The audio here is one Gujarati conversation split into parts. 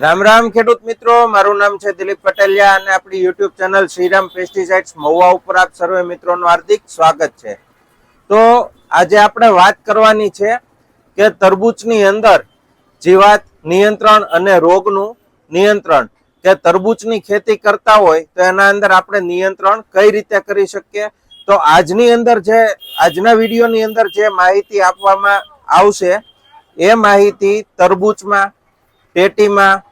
રામ રામ ખેડૂત મિત્રો, મારું નામ છે દિલીપ પટેલિયા અને આપણી YouTube channel Shriram pesticides Mahuva ઉપર આપ સર્વે મિત્રોનું હાર્દિક સ્વાગત છે. તો આજે આપણે વાત કરવાની છે કે તરબૂચની અંદર જીવાત નિયંત્રણ અને રોગનું નિયંત્રણ. કે તરબૂચની ખેતી કરતા હોય તો એના અંદર આપણે નિયંત્રણ કઈ રીતે કરી શકીએ? તો આજની અંદર જે, આજના વિડીયોની અંદર જે માહિતી આપવામાં આવશે, એ માહિતી તરબૂચમાં ટેટીમાં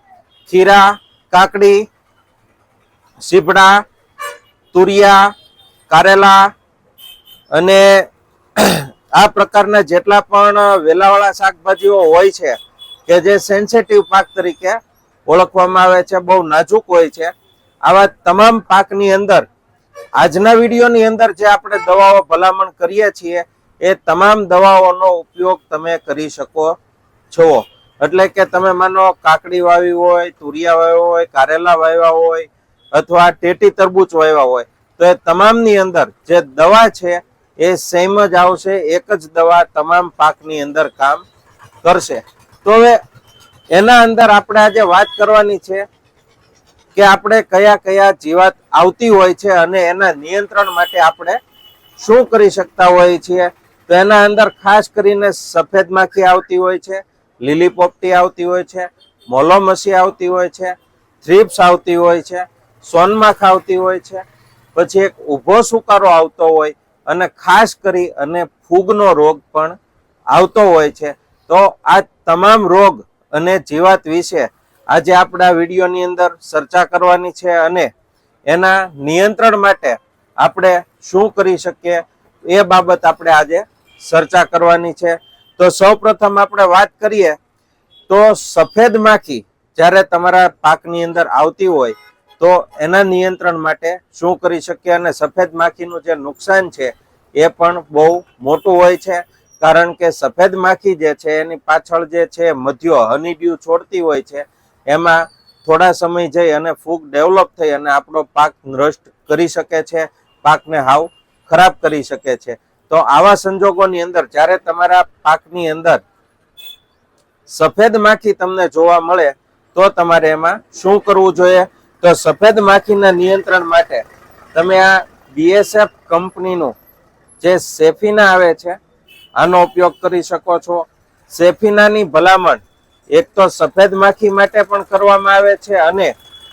ખીરા, કાકડી, સીપડા, તુરિયા, કારેલા અને આ પ્રકારના જેટલા પણ વેલાવાળા શાકભાજીઓ હોય છે કે જે સેન્સિટિવ પાક તરીકે ઓળખવામાં આવે છે, બહુ નાજુક હોય છે. આવા તમામ પાકની અંદર, આજના વિડીયોની અંદર જે આપણે દવાઓ ભલામણ કરીએ છીએ, એ તમામ દવાઓનો ઉપયોગ તમે કરી શકો છો. એટલે કે તમે માનો કાકડી વાવી હોય, તુરિયા વાવ્યા હોય, કારેલા વાવ્યા હોય, અથવા ટેટી તરબૂચ વાવ્યા હોય, તો એ તમામની અંદર જે દવા છે એ સેમ જ આવશે, એક જ દવા તમામ પાકની અંદર કામ કરશે. તો હવે એના અંદર આપણે આજે વાત કરવાની છે કે આપણે કયા કયા જીવાત આવતી હોય છે અને એના નિયંત્રણ માટે આપણે શું કરી શકતા હોઈએ છીએ. તો એના અંદર ખાસ કરીને સફેદ માખી આવતી હોય છે લીલી પોપટી આવતી હોય છે મોલોમસી આવતી હોય છે થ્રીપ્સ આવતી હોય છે સોનમાખ આવતી હોય છે. પછી એક ઊભો સુકારો આવતો હોય અને ખાસ કરી અને ફૂગનો રોગ પણ આવતો હોય છે. તો આ તમામ રોગ અને જીવાત વિશે આજે આપણા વિડીયોની અંદર ચર્ચા કરવાની છે અને એના નિયંત્રણ માટે આપણે શું કરી શકીએ એ બાબત આપણે આજે ચર્ચા કરવાની છે. તો સૌપ્રથમ આપણે વાત કરીએ તો સફેદ માખી જ્યારે તમારા પાકની અંદર આવતી હોય તો એના નિયંત્રણ માટે શું કરી શકીએ અને સફેદ માખીનું જે નુકસાન છે એ પણ બહુ મોટું હોય છે. કારણ કે સફેદ માખી જે છે એની પાછળ જે છે મધ્યો હનીડ્યુ છોડતી હોય છે, એમાં થોડા સમય જઈ અને ફૂગ ડેવલપ થઈ અને આપણો પાક નષ્ટ કરી શકે છે, પાકને હાવ ખરાબ કરી શકે છે. તો આવા સંજોગોની અંદર, જ્યારે તમારા પાકની અંદર સફેદ માખી તમને જોવા મળે, તો તમારે એમાં શું કરવું જોઈએ? તો સફેદ માખીના નિયંત્રણ માટે તમે આ બીએસએફ કંપનીનું જે સેફિના આવે છે, આનો ઉપયોગ કરી શકો છો. સેફીનાની ભલામણ એક તો સફેદ માખી માટે પણ કરવામાં આવે છે અને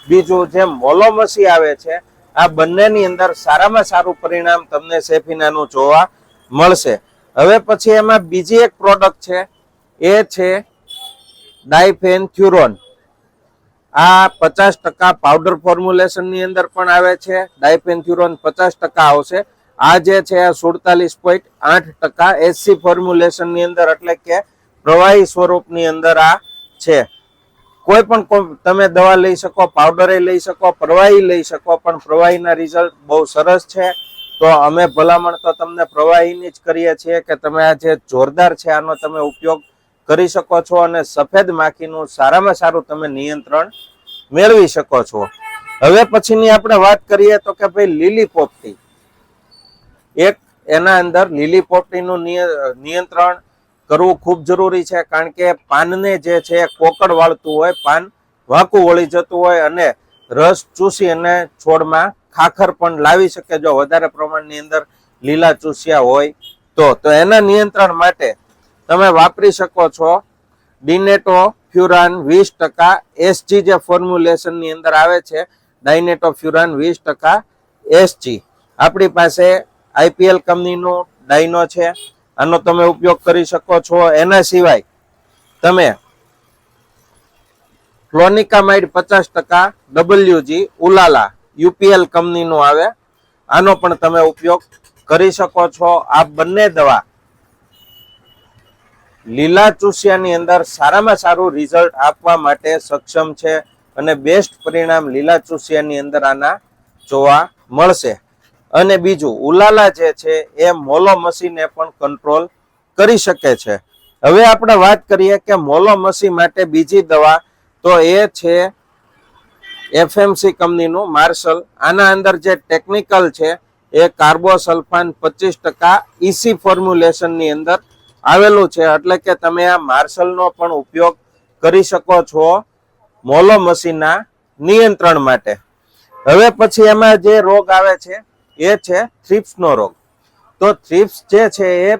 બીજું જે મોલોમસી આવે છે, આ બંનેની અંદર સારામાં સારું પરિણામ તમને સેફિનાનું જોવા મળશે. હવે પછી એમાં બીજી એક પ્રોડક્ટ છે, એ છે ડાયફેન્થ્યુરોન આ પચાસ ટકા પાવડર ફોર્મ્યુલેશનની અંદર પણ આવે છે. ડાયફેન્થ્યુરોન પચાસ ટકા આવશે. આ જે છે સુડતાલીસ પોઈન્ટ આઠ ટકા એસસી ફોર્મ્યુલેશનની અંદર, એટલે કે પ્રવાહી સ્વરૂપની અંદર આ છે. કોઈ પણ તમે દવા લઈ શકો પાવડરે લઈ શકો, પ્રવાહી લઈ શકો, પણ પ્રવાહીના રિઝલ્ટ બહુ સરસ છે. તો અમે ભલામણ તો તમને પ્રવાહીની જ કરીએ છીએ કે તમે આ જે જોરદાર છે, આનો તમે ઉપયોગ કરી શકો છો અને સફેદ માખીનું સારામાં સારું તમે નિયંત્રણ મેળવી શકો છો. હવે પછીની આપણે વાત કરીએ તો કે ભાઈ લીલી પોપટી. એક એના અંદર લીલી પોપટીનું નિયંત્રણ કરવું ખૂબ જરૂરી છે, કારણ કે પાનને જે છે કોકડ વાળતું હોય, પાન વાંકું વળી જતું હોય અને રસ ચૂસી અને છોડમાં ખાખર પણ લાવી શકે જો વધારે પ્રમાણની અંદર લીલા ચૂસ્યા હોય તો. તો એના નિયંત્રણ માટે તમે વાપરી શકો છો ડિનેટો ફ્યુરાન વીસ ટકા. એસજી જે ફોર્મ્યુલેશનની અંદર આવે છે, ડાયનેટો ફ્યુરાન વીસ ટકા એસજી. આપણી પાસે આઈપીએલ કંપનીનું ડાયનો છે. આનો તમે ઉપયોગ કરી શકો છો. એના સિવાય તમે ફ્લોનિકામાઇડ પચાસ ટકા, ડબલ્યુજી, ઉલાલા યુપીએલ કંપનીનું આવે. આનો પણ તમે ઉપયોગ કરી શકો છો. આ બંને દવા લીલા ચૂસિયાની અંદર સારામાં સારું રિઝલ્ટ આપવા માટે સક્ષમ છે અને બેસ્ટ પરિણામ લીલા ચૂસિયાની અંદર આના જોવા મળશે. અને બીજું, ઉલાલા જે છે એ મોલો મસીને પણ કંટ્રોલ કરી શકે છે. હવે આપણે વાત કરીએ કે મોલો મસી માટે બીજી દવા તો એ છે એફએમસી કંપનીનું માર્શલ, આના અંદર જે ટેકનિકલ છે, એ કાર્બોસલ્ફાન પચીસ ટકા ઈસી ફોર્મ્યુલેશનની અંદર આવેલું છે. એટલે કે તમે આ માર્શલનો પણ ઉપયોગ કરી શકો છો મોલોમસીના નિયંત્રણ માટે. હવે પછી એમાં જે રોગ આવે છે, એ છે થ્રિપ્સનો રોગ. તો થ્રિપ્સ જે છે, એ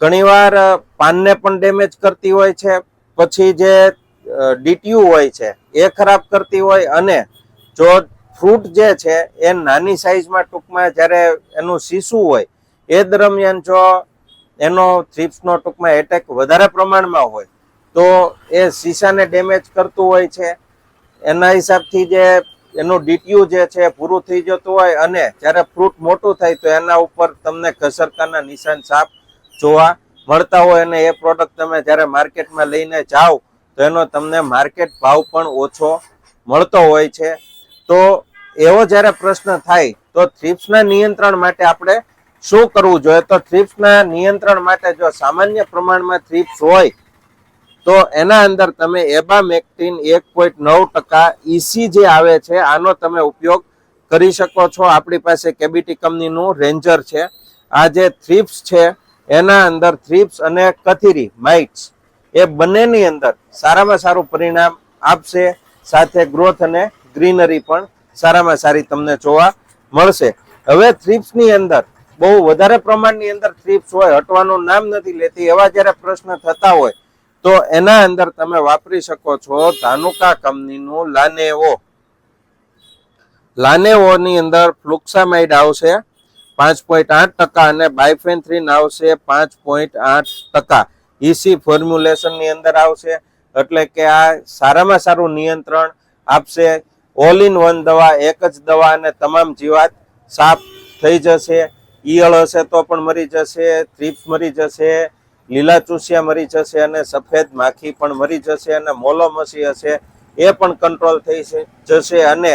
ઘણીવાર પાનને પણ ડેમેજ કરતી હોય છે. પછી જે ડીટીયુ હોય છે, એ ખરાબ કરતી હોય અને જો ફ્રૂટ જે છે, એ નાની સાઈઝમાં ટૂંકમાં જ્યારે એનું શીશું હોય, એ દરમિયાન જો એનો થ્રીપ્સનો ટૂંકમાં એટેક વધારે પ્રમાણમાં હોય, તો એ શીશાને ડેમેજ કરતું હોય છે. એના હિસાબથી જે એનું ડીટીયુ જે છે પૂરું થઈ જતું હોય અને જ્યારે ફ્રૂટ મોટું થાય તો એના ઉપર તમને ઘસરકાના નિશાન સાફ જોવા મળતા હોય અને એ પ્રોડક્ટ તમે જ્યારે માર્કેટમાં લઈને જાઓ તો એનો તમને માર્કેટ ભાવ પણ ઓછો મળતો હોય છે. તો એવો જ્યારે પ્રશ્ન થાય, તો થ્રિપ્સના નિયંત્રણ માટે આપણે શું કરવું જોઈએ? તો થ્રિપ્સના નિયંત્રણ માટે જો સામાન્ય પ્રમાણમાં થ્રિપ્સ હોય, તો એના અંદર તમે એબામેક્ટિન એક પોઈન્ટ નવ ટકા ઈસી જે આવે છે, આનો તમે ઉપયોગ કરી શકો છો. આપણી પાસે કેબીટી કંપનીનું રેન્જર છે. આ જે થ્રિપ્સ છે, એના અંદર થ્રિપ્સ અને કથીરી, માઇટ્સ એ બંનેની અંદર સારામાં સારું પરિણામ આપશે. સાથે ગ્રોથ અને ગ્રીનરી પણ સારામાં સારી તમને જોવા મળશે. હવે થ્રીપ્સની અંદર બહુ વધારે પ્રમાણની અંદર થ્રીપ્સ હોય, હટવાનું નામ નથી લેતી, એવા જ્યારે પ્રશ્ન થતા હોય, તો એના અંદર તમે વાપરી શકો છો ધાનુકા કંપનીનું લાનેવો. લાનેવોની અંદર ફ્લુક્સામાઇડ આવશે પાંચ પોઈન્ટ આઠ ટકા અને બાયફેન્થ્રીન આવશે પાંચ પોઈન્ટ આઠ ટકા. ઈસી ફોર્મ્યુલેશનની અંદર આવશે. એટલે કે આ સારામાં સારું નિયંત્રણ આપશે. ઓલ ઇન વન દવા, એક જ દવા અને તમામ જીવાત સાફ થઈ જશે. ઈયળ હશે તો પણ મરી જશે, થ્રીપ્સ મરી જશે લીલા ચૂસિયા મરી જશે અને સફેદ માખી પણ મરી જશે અને મોલોમસી હશે. એ પણ કંટ્રોલ થઈ જશે અને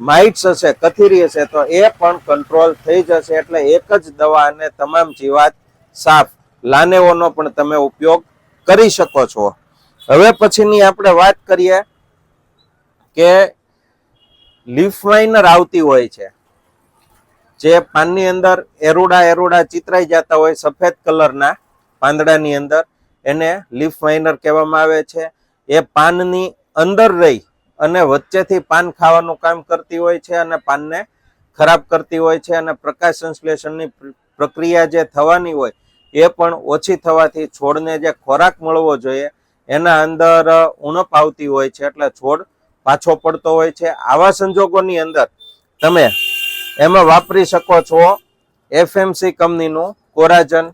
માઇટ્સ હશે, કથીરી હશે તો એ પણ કંટ્રોલ થઈ જશે. એટલે એક જ દવા અને તમામ જીવાત સાફ લાનેવોનો પણ તમે ઉપયોગ કરી શકો છો. હવે પછીની આપણે વાત કરીએ કે લીફ માઇનર આવતી હોય છે. જે પાનની અંદર એરુડા એરુડા ચિતરાઈ જતા હોય સફેદ કલરના પાંદડાની અંદર. એને લીફ માઇનર કહેવામાં આવે છે. એ પાનની અંદર રહી અને વચ્ચેથી પાન ખાવાનું કામ કરતી હોય છે અને પાનને ખરાબ કરતી હોય છે અને પ્રકાશ સંશ્લેષણની પ્રક્રિયા જે થવાની હોય એ પણ ઓછી થવાથી છોડને જે ખોરાક મળવો જોઈએ, એના અંદર ઉણપ આવતી હોય છે, એટલે છોડ પાછો પડતો હોય છે. આવા સંજોગોની અંદર તમે એમાં વાપરી શકો છો એફએમસી કંપનીનું કોરાજન.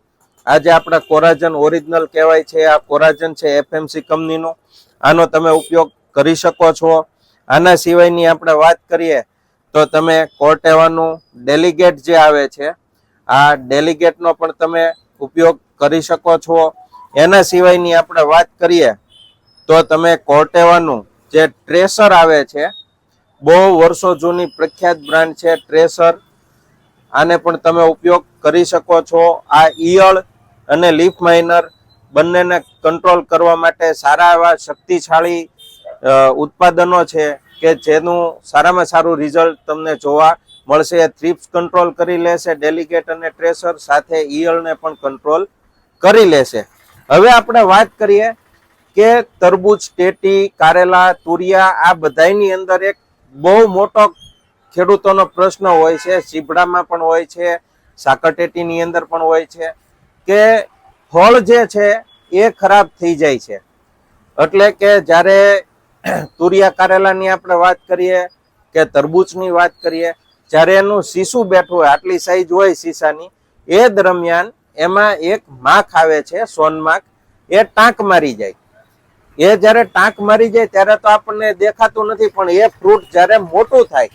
આજે આપણે કોરાજન ઓરિજિનલ કહેવાય છે, આ કોરાજન છે એફએમસી કંપનીનું. આનો તમે ઉપયોગ કરી શકો છો. આના સિવાયની આપણે વાત કરીએ તો તમે કોર્ટેવાનું ડેલિગેટ જે આવે છે, આ ડેલિગેટનો પણ તમે ઉપયોગ કરી શકો છો. એના સિવાયની આપણે વાત કરીએ તો તમે કોર્ટેવાનું જે ટ્રેસર આવે છે, બહુ વર્ષો જૂની પ્રખ્યાત બ્રાન્ડ છે ટ્રેસર. આને પણ તમે ઉપયોગ કરી શકો છો. આ ઈયળ અને લીફ માઇનર બંનેને કંટ્રોલ કરવા માટે સારા એવા શક્તિશાળી ઉત્પાદનો છે. કે જેનું સારામાં સારું રિઝલ્ટ તમને જોવા મળશે. થ્રીપ્સ કંટ્રોલ કરી લેશે ડેલિગેટ અને ટ્રેસર સાથે ઈયળને પણ કંટ્રોલ કરી લેશે. હવે આપણે વાત કરીએ કે તરબૂચ, ટેટી, કારેલા, તુરિયા, આ બધાયની અંદર એક બહુ મોટો ખેડૂતોનો પ્રશ્ન હોય છે. ચીભડામાં પણ હોય છે, સાકરટેટીની અંદર પણ હોય છે કે ફળ જે છે એ ખરાબ થઈ જાય છે. એટલે કે જ્યારે તુરિયા કારેલાની આપણે વાત કરીએ કે તરબૂચની વાત કરીએ, જ્યારે એનું શીશું બેઠું હોય, આટલી સાઈઝ હોય શીશાની, એ દરમિયાન એમાં એક માખ આવે છે સોનમાખ એ ટાંક મારી જાય. એ જ્યારે ટાંક મારી જાય, ત્યારે તો આપણને દેખાતું નથી, પણ એ ફ્રૂટ જ્યારે મોટું થાય,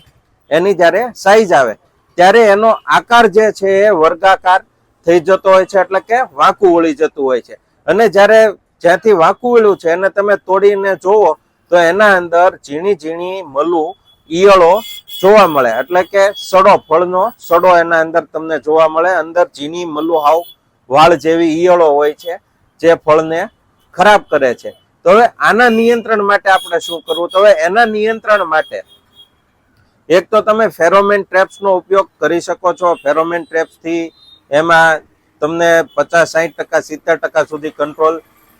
એની જ્યારે સાઈઝ આવે, ત્યારે એનો આકાર જે છે એ વર્ગાકાર થઈ જતો હોય છે, એટલે કે વાંકું વળી જતું હોય છે. અને જ્યારે જ્યાંથી વાંકું વળ્યું છે, એને તમે તોડીને જોવો તો એના અંદર ઝીણી ઝીણી મલું, ઈયળો જોવા મળે. એટલે કે સડો ફળનો સડો એના અંદર તમને જોવા મળે. અંદર ઝીણી મલું વાળ જેવી ઈયળો હોય છે, જે ફળને ખરાબ કરે છે. તો હવે આના નિયંત્રણ માટે આપણે શું કરવું? તો હવે એના નિયંત્રણ માટે એક તો તમે ફેરોમેન ટ્રેપ્સનો ઉપયોગ કરી શકો છો. ફેરોમેન ટ્રેપ્સથી એમાં તમને પચાસ સાહીઠ ટકા, સિત્તેર ટકા સુધી કંટ્રોલ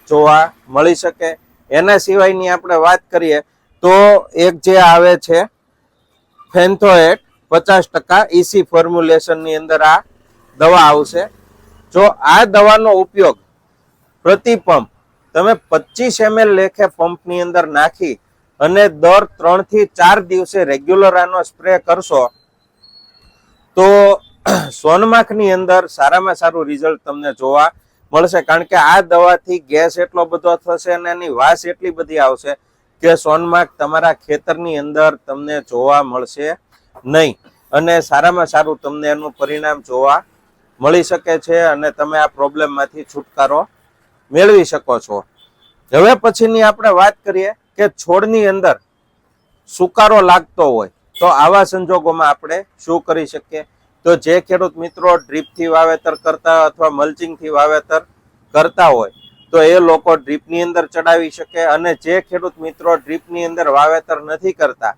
જોવા મળી શકે. એના સિવાયની આપણે વાત કરીએ તો એક જે આવે છે, ફેન્થોએટ, પચાસ ટકા ઈસી ફોર્મ્યુલેશનની અંદર આ દવા આવશે. જો આ દવાનો ઉપયોગ પ્રતિ પંપ તમે પચીસ એમએલ લેખે પંપની અંદર નાખી અને દર ત્રણથી ચાર દિવસે રેગ્યુલર આનો સ્પ્રે કરશો, તો સોનમાખની અંદર સારામાં સારું રિઝલ્ટ તમને જોવા મળશે. કારણ કે આ દવાથી ગેસ એટલો બધો થશે અને એની વાસ એટલી બધી આવશે કે સોનમાર્ગ તમારા ખેતરની અંદર તમને જોવા મળશે નહીં. અને સારામાં સારું તમને એનું પરિણામ જોવા મળી શકે છે અને તમે આ પ્રોબ્લેમમાંથી છુટકારો મેળવી શકો છો. હવે પછીની આપણે વાત કરીએ કે છોડની અંદર સુકારો લાગતો હોય તો આવા સંજોગોમાં આપણે શું કરી શકીએ? તો જે ખેડૂત મિત્રો ડ્રીપથી વાવેતર કરતા અથવા મલ્ચિંગથી વાવેતર કરતા હોય, તો એ લોકો ડ્રીપની અંદર ચડાવી શકે અને જે ખેડૂત મિત્રો ડ્રીપની અંદર વાવેતર નથી કરતા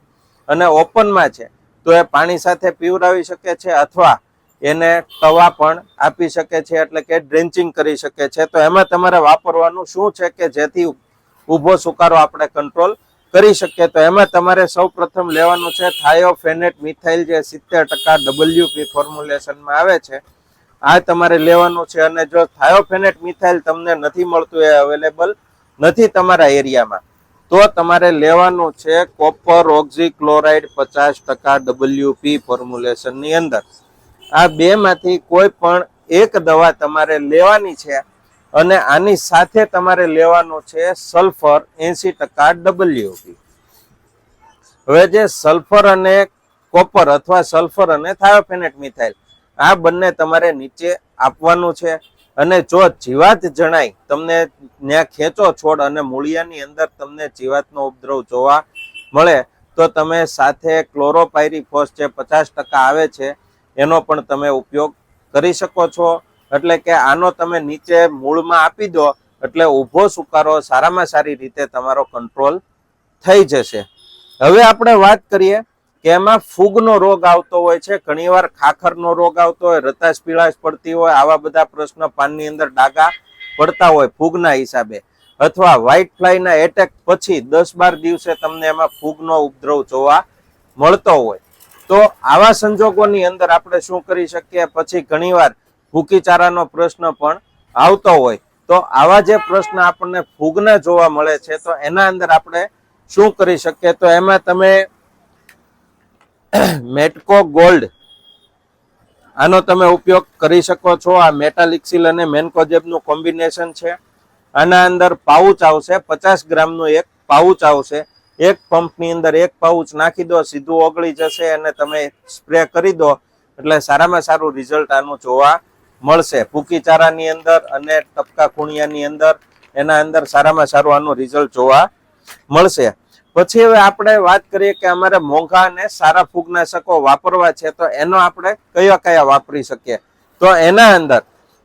અને ઓપનમાં છે, તો એ પાણી સાથે પીવડાવી શકે છે અથવા એને તવા પણ આપી શકે છે એટલે કે ડ્રેન્ચિંગ કરી શકે છે. તો એમાં તમારે વાપરવાનું શું છે કે જેથી ઊભો સુકારો આપણે કંટ્રોલ કરી શકીએ તો એમાં તમારે સૌ પ્રથમ લેવાનું છે થાયોફેનેટ મિથાઇલ જે સિત્તેર ટકા ડબલ્યુપી ફોર્મ્યુલેશનમાં આવે છે. આ તમારે લેવાનું છે અને જો થાયોફેનેટ મિથાઇલ તમને નથી મળતું એ અવેલેબલ નથી તમારા એરિયામાં, તો તમારે લેવાનું છે કોપર ઓક્ઝીક્લોરાઇડ પચાસ ટકા ડબલ્યુપી ફોર્મ્યુલેશનની અંદર. આ બેમાંથી કોઈ પણ એક દવા તમારે લેવાની છે અને આની સાથે તમારે લેવાનું છે સલ્ફર એસી ટકા ડબલ્યુપી હવે જે સલ્ફર અને કોપર અથવા સલ્ફર અને થાયોફેનેટ મિથાઇલ, આ બંને તમારે નીચે આપવાનું છે. અને જો જીવાત જણાય, તમને ત્યાં ખેંચો છોડ અને મૂળિયાની અંદર તમને જીવાતનો ઉપદ્રવ જોવા મળે, તો તમે સાથે ક્લોરોપાયરીફોસ જે પચાસ ટકા આવે છે. એનો પણ તમે ઉપયોગ કરી શકો છો. એટલે કે આનો તમે નીચે મૂળમાં આપી દો, એટલે ઊભો સુકારો સારામાં સારી રીતે તમારો કંટ્રોલ થઈ જશે. હવે આપણે વાત કરીએ કે એમાં ફૂગનો રોગ આવતો હોય છે, ઘણીવાર ખાખરનો રોગ આવતો હોય, રતાશ પીળાશ પડતી હોય, આવા બધા પ્રશ્ન પાનની અંદર ડાઘા પડતા હોય ફૂગના હિસાબે. અથવા વ્હાઇટ ફ્લાયના એટેક પછી દસ બાર દિવસે તમને એમાં ફૂગનો ઉપદ્રવ જોવા મળતો હોય. તો આવા સંજોગોની અંદર આપણે શું કરી શકીએ? પછી ઘણીવાર ભૂકીચારાનો પ્રશ્ન પણ આવતો હોય તો આવા જે પ્રશ્ન આપણને ફૂગના જોવા મળે છે, તો એના અંદર આપણે શું કરી શકીએ? તો એમાં તમે મેટકો ગોલ્ડ આનો તમે ઉપયોગ કરી શકો છો. આ મેટાલિક્સિલ અને મેન્કોજેબનું કોમ્બિનેશન છે. આના અંદર પાઉચ આવશે, પચાસ ગ્રામનું એક પાઉચ આવશે. એક પંપની અંદર એક પાઉચ નાખી દો, સીધું ઓગળી જશે અને તમે સ્પ્રે કરી દો. એટલે સારામાં સારું રિઝલ્ટ આનું જોવા મળશે. ભૂકી ચારાની અંદર અને ટપકા ખૂણિયાની અંદર એના અંદર સારામાં સારું આનું રિઝલ્ટ જોવા મળશે. પછી હવે આપણે વાત કરીએ કે અમારે મોંઘા અને સારા ફૂગનાશકો વાપરવા છે તો એનો આપણે કયા કયા વાપરી શકીએ? તો એના અંદર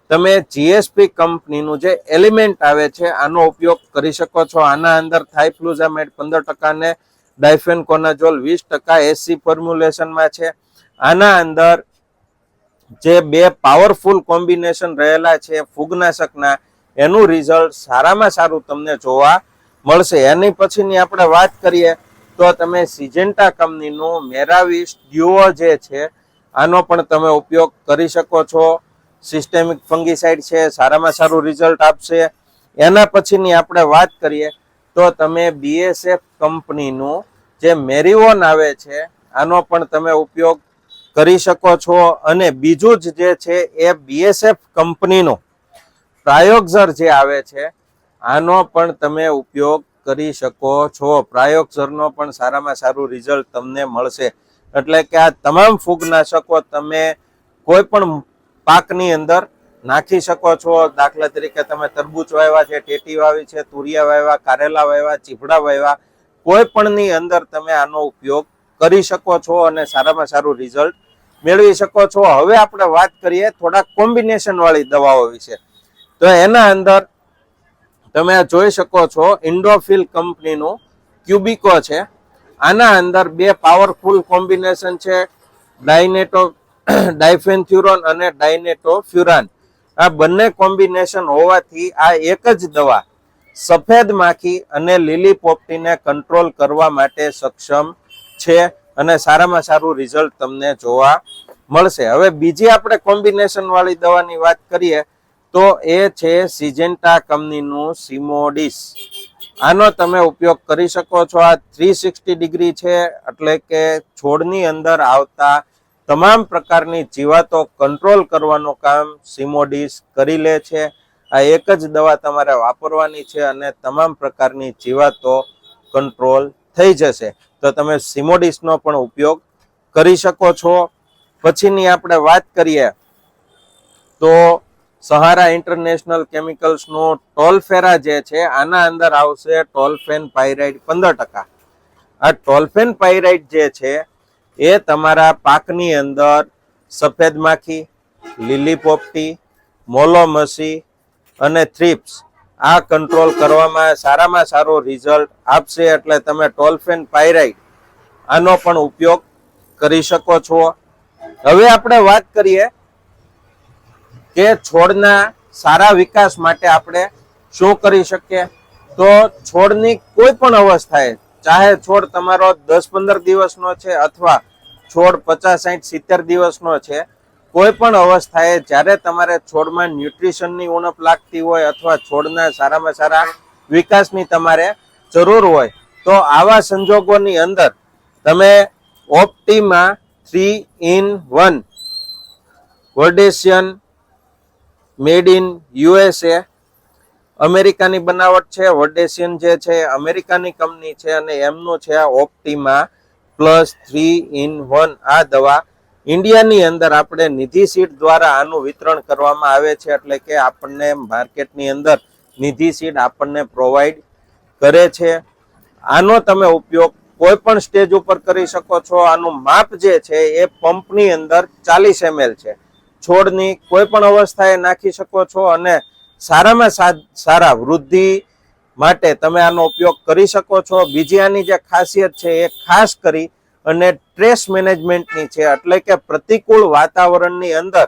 તમે જીએસપી કંપનીનું જે એલિમેન્ટ આવે છે આનો ઉપયોગ કરી શકો છો. આના અંદર થાઇફ્લુઝામેડ પંદર ટકા ને ડાયફેનકોનાઝોલ વીસ ટકા એસી ફોર્મ્યુલેશનમાં છે. આના અંદર જે બે પાવરફુલ કોમ્બિનેશન રહેલા છે ફૂગનાશકના, એનું રિઝલ્ટ સારામાં સારું તમને જોવા મળશે. એની પછીની આપણે વાત કરીએ તો તમે સિજેન્ટા કંપનીનું મેરાવિસ ડ્યુઓ જે છે, આનો પણ તમે ઉપયોગ કરી શકો છો. સિસ્ટેમિક ફંગીસાઇડ છે, સારામાં સારું રિઝલ્ટ આપશે. એના પછીની આપણે વાત કરીએ તો તમે બીએસએફ કંપનીનું જે મેરીઓન આવે છે, આનો પણ તમે ઉપયોગ કરી શકો છો. અને બીજું જ જે છે એ બીએસએફ કંપનીનું પ્રાયોગઝર જે આવે છે, આનો પણ તમે ઉપયોગ કરી શકો છો. પ્રાયોગઝરનો પણ સારામાં સારું રિઝલ્ટ તમને મળશે. એટલે કે આ તમામ ફૂગનાશકો તમે કોઈ પણ પાકની અંદર નાખી શકો છો. દાખલા તરીકે તમે તરબૂચ વાવ્યા છે, ટેટી વાવી છે, તુરિયા વાવ્યા, કારેલા વાવ્યા, ચીભડા વાવ્યા, કોઈ પણની અંદર તમે આનો ઉપયોગ કરી શકો છો અને સારામાં સારું રિઝલ્ટ મેળવી શકો છો. હવે આપણે વાત કરીએ થોડા કોમ્બિનેશન વાળી દવાઓ વિશે. તો એના અંદર તમે જોઈ શકો છો ઇન્ડોફિલ કંપનીનું ક્યુબિકો છે. આના અંદર બે પાવરફુલ કોમ્બિનેશન છે ડાયનેટો ડાયફેન્થ્યુરોન અને ડાયનેટોફ્યુરાન આ બંને કોમ્બિનેશન હોવાથી આ એક જ દવા સફેદ માખી અને લીલી પોપટીને કંટ્રોલ કરવા માટે સક્ષમ છે. અને સારામાં સારું રિઝલ્ટ તમને જોવા મળશે. હવે બીજી આપણે કોમ્બિનેશન વાળી દવાની વાત કરીએ, તો એ છે સિજેન્ટા કંપનીનું સિમોડિસ આનો તમે ઉપયોગ કરી શકો છો. આ થ્રી સિક્સટી ડિગ્રી છે, એટલે કે છોડની અંદર આવતા તમામ પ્રકારની જીવાતો કંટ્રોલ કરવાનું કામ સિમોડિસ કરી લે છે. આ એક જ દવા તમારે વાપરવાની છે અને તમામ પ્રકારની જીવાતો કંટ્રોલ થઈ જશે, તો તમે સિમોડિસનો પણ ઉપયોગ કરી શકો છો. પછીની આપણે વાત કરીએ તો સહારા ઇન્ટરનેશનલ કેમિકલ્સનું ટોલફેરા જે છે, આના અંદર આવશે ટોલફેન પાયરાઇડ પંદર ટકા. આ ટોલફેન પાયરાઇડ જે છે, એ તમારા પાકની અંદર સફેદ માખી, લીલી પોપટી મોલોમસી અને થ્રિપ્સ આ કંટ્રોલ કરવામાં સારામાં સારો રિઝલ્ટ આપશે એટલે તમે ટોલફેન પાયરાઇટ આનો પણ ઉપયોગ કરી શકો છો. હવે આપણે વાત કરીએ કે છોડના સારા વિકાસ માટે આપણે શું કરી શકીએ? તો છોડની કોઈ પણ અવસ્થાએ ચાહે છોડ તમારો દસ પંદર દિવસનો છે અથવા છોડ પચાસ સાઠ સિત્તેર દિવસનો છે કોઈ પણ અવસ્થાએ જ્યારે તમારે છોડમાં ન્યુટ્રિશનની ઉણપ લાગતી હોય અથવા છોડના સારામાં સારા વિકાસની તમારે જરૂર હોય, તો આવા સંજોગોની અંદર તમે ઓપ્ટીમાં થ્રી ઇન વન વર્ડેશિયન મેડ ઇન યુએસએ અમેરિકાની બનાવટ છે વર્ડેશિયન જે છે, અમેરિકાની કંપની છે અને એમનું છે Optima plus three in one આ દવા ઇન્ડિયાની અંદર આપણે નિધિ સીટ દ્વારા આનું વિતરણ કરવામાં આવે છે એટલે કે આપણને માર્કેટની અંદર નિધિ સીટ આપણને પ્રોવાઈડ કરે છે. આનો તમે ઉપયોગ કોઈ પણ સ્ટેજ ઉપર કરી શકો છો. આનું માપ જે છે એ પંપની અંદર ચાલીસ એમએલ છે. છોડની કોઈ પણ અવસ્થાએ નાખી શકો છો અને સારામાં સારા વૃદ્ધિ માટે તમે આનો ઉપયોગ કરી શકો છો. બીજી આની જે ખાસિયત છે એ ખાસ કરી અને ટ્રેસ મેનેજમેન્ટની છે. એટલે કે પ્રતિકૂળ વાતાવરણની અંદર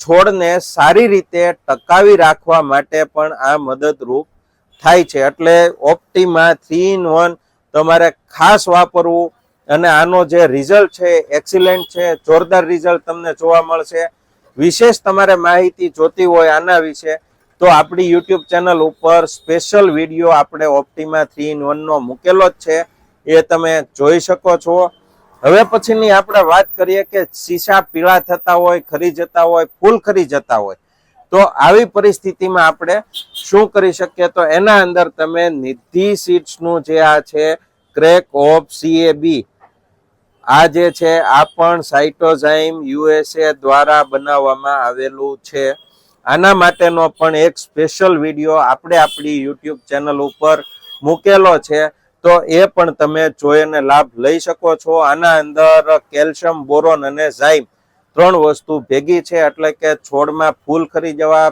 છોડને સારી રીતે ટકાવી રાખવા માટે પણ આ મદદરૂપ થાય છે. એટલે ઓપ્ટીમાં થ્રી ઇન વન તમારે ખાસ વાપરવું અને આનો જે રિઝલ્ટ છે, એક્સિલન્ટ છે, જોરદાર રિઝલ્ટ તમને જોવા મળશે. વિશેષ તમારે માહિતી જોતી હોય આના વિશે તો આપણી યુટ્યુબ ચેનલ ઉપર સ્પેશિયલ વીડિયો આપણે ઓપ્ટીમા થ્રી ઇન વનનો મૂકેલો જ છે. એ તમે જોઈ શકો છો. હવે પછીની આપણે વાત કરીએ કે શીશા પીળા થતા હોય, ખરી જતા હોય, ફૂલ ખરી જતા હોય, તો આવી પરિસ્થિતિમાં આપણે શું કરી શકીએ? તો એના અંદર તમે નિધિ સીટ્સનું જે આ છે, ક્રેક ઓફ સીએબી આ જે છે, આ પણ સાઇટોઝાઇમ યુએસએ દ્વારા બનાવવામાં આવેલું છે. આના માટેનો પણ એક સ્પેશિયલ વીડિયો આપણે આપણી યુટ્યુબ ચેનલ ઉપર મૂકેલો છે. તો એ પણ તમે જોઈ અને લાભ લઈ શકો છો. આના અંદર કેલ્શિયમ, બોરોન અને ઝાઇમ ત્રણ વસ્તુ ભેગી છે. એટલે કે છોડમાં ફૂલ ખરી જવા,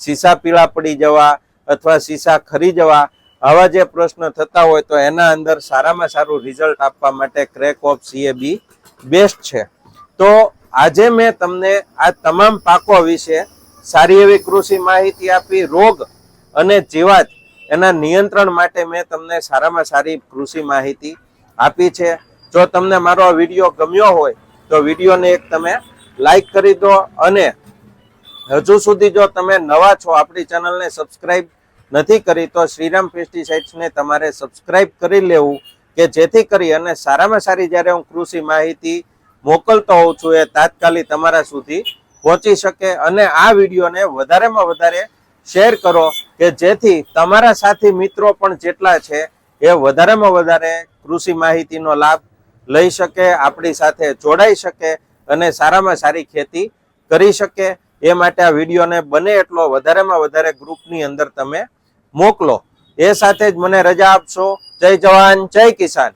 સીસા પીળા પડી જવા અથવા સીસા ખરી જવા આવા જે પ્રશ્ન થતા હોય તો એના અંદર સારામાં સારું રિઝલ્ટ આપવા માટે ક્રેક ઓફ સીએબી બેસ્ટ છે. તો આજે મેં તમને આ તમામ પાકો વિશે સારી એવી કૃષિ માહિતી આપી. રોગ અને જીવાત એના નિયંત્રણ માટે મેં તમને સારામાં સારી કૃષિ માહિતી આપી છે. જો તમને મારો આ વીડિયો ગમ્યો હોય, તો વિડીયોને એક તમે લાઈક કરી દો અને હજુ સુધી જો તમે નવા છો, આપણી ચેનલને સબસ્ક્રાઈબ નથી કરી, તો શ્રીરામ પેસ્ટિસાઇડ્સને તમારે સબસ્ક્રાઈબ કરી લેવું કે જેથી કરી અને સારામાં સારી જ્યારે હું કૃષિ માહિતી મોકલતો હોઉં છું, એ તાત્કાલિક તમારા સુધી પહોંચી શકે અને આ વિડીયોને વધારેમાં વધારે શેર કરો કે જેથી તમારા સાથી મિત્રો પણ જેટલા છે એ વધારેમાં વધારે કૃષિ માહિતીનો લાભ લઈ શકે, આપણી સાથે જોડાઈ શકે અને સારામાં સારી ખેતી કરી શકે. એ માટે આ વિડીયોને બને એટલો વધારેમાં વધારે ગ્રુપની અંદર તમે મોકલો. એ સાથે જ મને રજા આપશો. જય જવાન, જય કિસાન.